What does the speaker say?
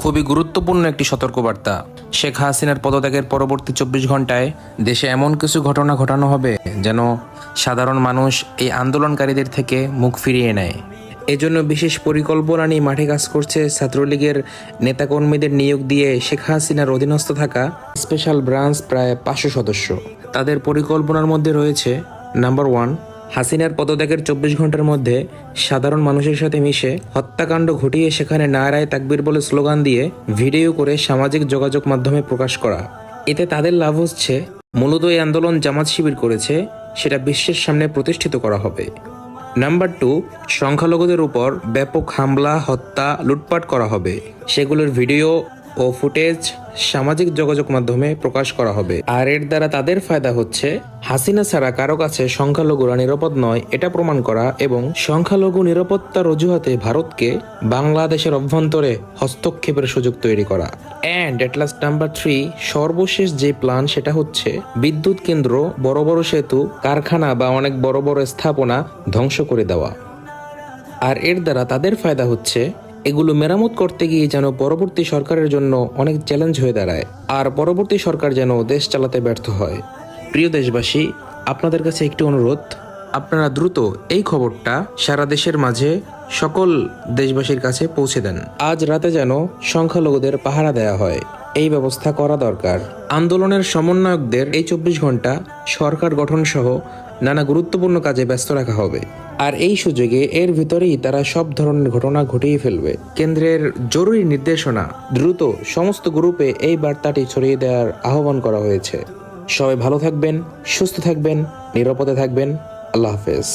খুবই গুরুত্বপূর্ণ একটি সতর্কবার্তা। শেখ হাসিনার পদত্যাগের পরবর্তী চব্বিশ ঘন্টায় দেশে এমন কিছু ঘটনা ঘটানো হবে যেন সাধারণ মানুষ এই আন্দোলনকারীদের থেকে মুখ ফিরিয়ে নেয়। এজন্য বিশেষ পরিকল্পনা নিয়ে মাঠে কাজ করছে ছাত্রলীগের নেতাকর্মীদের নিয়োগ দিয়ে শেখ হাসিনার অধীনস্থ থাকা স্পেশাল ব্রাঞ্চ প্রায় পাঁচশো সদস্য। তাদের পরিকল্পনার মধ্যে রয়েছে, নাম্বার ওয়ান হাসিনার পদত্যাগের চব্বিশ ঘণ্টার মধ্যে সাধারণ মানুষের সাথে মিশে হত্যাকাণ্ড ঘটিয়ে সেখানে নারায় তাকবির বলে স্লোগান দিয়ে ভিডিও করে সামাজিক যোগাযোগ মাধ্যমে প্রকাশ করা। এতে তাদের লাভ হচ্ছে, মূলত এই আন্দোলন জামাত শিবির করেছে, সেটা বিশ্বের সামনে প্রতিষ্ঠিত করা হবে। নাম্বার টু, সংখ্যালঘুদের উপর ব্যাপক হামলা, হত্যা, লুটপাট করা হবে। সেগুলোর ভিডিও ও ফুটেজ সামাজিক যোগাযোগ মাধ্যমে প্রকাশ করা হবে। আর এর দ্বারা তাদের ফায়দা হচ্ছে, হাসিনা ছাড়া কারও কাছে সংখ্যালঘুরা নিরাপদ নয়, এটা প্রমাণ করা এবং সংখ্যালঘু নিরাপত্তার অজুহাতে ভারতকে বাংলাদেশের অভ্যন্তরে হস্তক্ষেপের সুযোগ তৈরি করা। অ্যান্ড লাস্ট নাম্বার থ্রি সর্বশেষ যে প্ল্যান সেটা হচ্ছে বিদ্যুৎ কেন্দ্র, বড় বড় সেতু, কারখানা বা অনেক বড় বড় স্থাপনা ধ্বংস করে দেওয়া। আর এর দ্বারা তাদের ফায়দা হচ্ছে এগুলো মেরামত করতে গিয়ে যেন পরবর্তী সরকারের জন্য অনেক চ্যালেঞ্জ হয়ে দাঁড়ায়। আর পরবর্তী সরকার যেন দেশ চালাতে ব্যর্থ হয়। প্রিয় দেশবাসী, আপনাদের কাছে একটি অনুরোধ। আপনারা দ্রুত এই খবরটা সারা দেশের মাঝে সকল দেশবাসীর কাছে পৌঁছে দেন। আজ রাতে যেন সংখ্যালঘুদের পাহারা দেয়া হয়। এই ব্যবস্থা করা দরকার। আন্দোলনের সমন্বয়কদের এই চব্বিশ ঘণ্টা সরকার গঠন সহ নানা গুরুত্বপূর্ণ কাজে ব্যস্ত রাখা হবে। আর এই সুযোগে এর ভিতরেই তারা সব ধরনের ঘটনা ঘটিয়ে ফেলবে। কেন্দ্রের জরুরি নির্দেশনা দ্রুত সমস্ত গ্রুপে এই বার্তাটি ছড়িয়ে দেওয়ার আহ্বান করা হয়েছে। সবাই ভালো থাকবেন, সুস্থ থাকবেন, নিরাপদে থাকবেন। আল্লাহ হাফেজ।